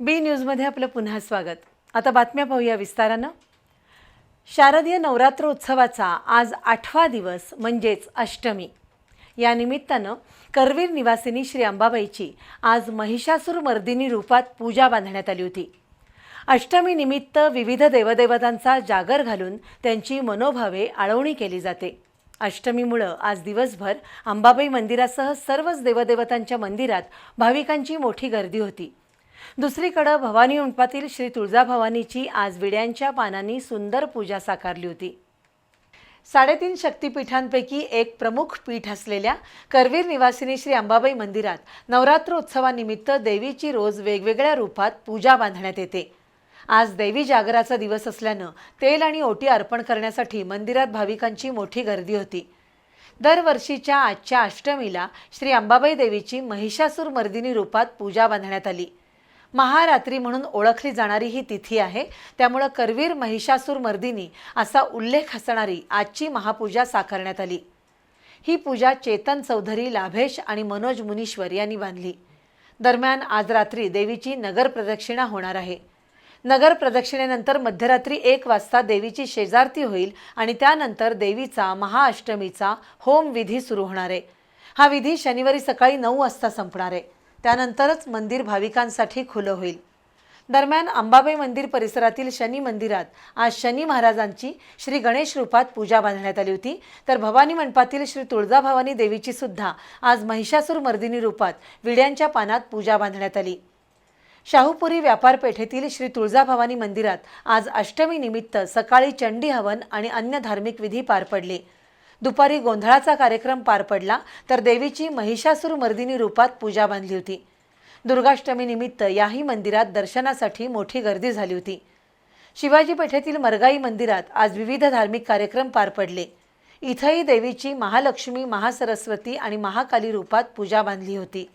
बी न्यूजमध्ये आपलं पुन्हा स्वागत. आता बातम्या पाहूया विस्तारानं. शारदीय नवरात्र उत्सवाचा आज आठवा दिवस म्हणजेच अष्टमी. या निमित्तानं करवीर निवासिनी श्री अंबाबाईची आज महिषासूर मर्दिनी रूपात पूजा बांधण्यात आली होती. अष्टमी निमित्त विविध देवदेवतांचा जागर घालून त्यांची मनोभावे आळवणी केली जाते. अष्टमीमुळं आज दिवसभर अंबाबाई मंदिरासह सर्वच देवदेवतांच्या मंदिरात भाविकांची मोठी गर्दी होती. दुसरीकडं भवानी मंडपातील श्री तुळजाभवानीची आज विड्यांच्या पानांनी सुंदर पूजा साकारली होती. साडेतीन शक्तिपीठांपैकी एक प्रमुख पीठ असलेल्या करवीर निवासिनी श्री अंबाबाई मंदिरात नवरात्र उत्सवानिमित्त देवीची रोज वेगवेगळ्या रूपात पूजा बांधण्यात येते. आज देवी जागराचा दिवस असल्यानं तेल आणि ओटी अर्पण करण्यासाठी मंदिरात भाविकांची मोठी गर्दी होती. दरवर्षीच्या आजच्या अष्टमीला श्री अंबाबाई देवीची महिषासूर मर्दिनी रूपात पूजा बांधण्यात आली. महारात्री म्हणून ओळखली जाणारी ही तिथी आहे. त्यामुळं करवीर महिषासूर मर्दिनी असा उल्लेख असणारी आजची महापूजा साकारण्यात आली. ही पूजा चेतन चौधरी लाभेश आणि मनोज मुनीश्वर यांनी बांधली. दरम्यान आज रात्री देवीची नगर प्रदक्षिणा होणार आहे. नगर प्रदक्षिणेनंतर मध्यरात्री एक वाजता देवीची शेजारती होईल आणि त्यानंतर देवीचा महाअष्टमीचा होम विधी सुरू होणार आहे. हा विधी शनिवारी सकाळी नऊ वाजता संपणार आहे. त्यानंतरच मंदिर भाविकांसाठी खुलं होईल. दरम्यान अंबाबाई मंदिर परिसरातील शनी मंदिरात आज शनी महाराजांची श्री गणेश रूपात पूजा बांधण्यात आली होती. तर भवानी मंडपातील श्री तुळजाभवानी देवीची सुद्धा आज महिषासूर मर्दिनी रूपात विड्यांच्या पानात पूजा बांधण्यात आली. शाहूपुरी व्यापार पेठेतील श्री तुळजाभवानी मंदिरात आज अष्टमी निमित्त सकाळी चंडी हवन आणि अन्य धार्मिक विधी पार पडले. दुपारी गोंधळाचा कार्यक्रम पार पडला तर देवीची महिषासूर मर्दिनी रूपात पूजा बांधली होती. दुर्गाष्टमीनिमित्त याही मंदिरात दर्शनासाठी मोठी गर्दी झाली होती. शिवाजी पेठेतील मरगाई मंदिरात आज विविध धार्मिक कार्यक्रम पार पडले. इथंही देवीची महालक्ष्मी महासरस्वती आणि महाकाली रूपात पूजा बांधली होती.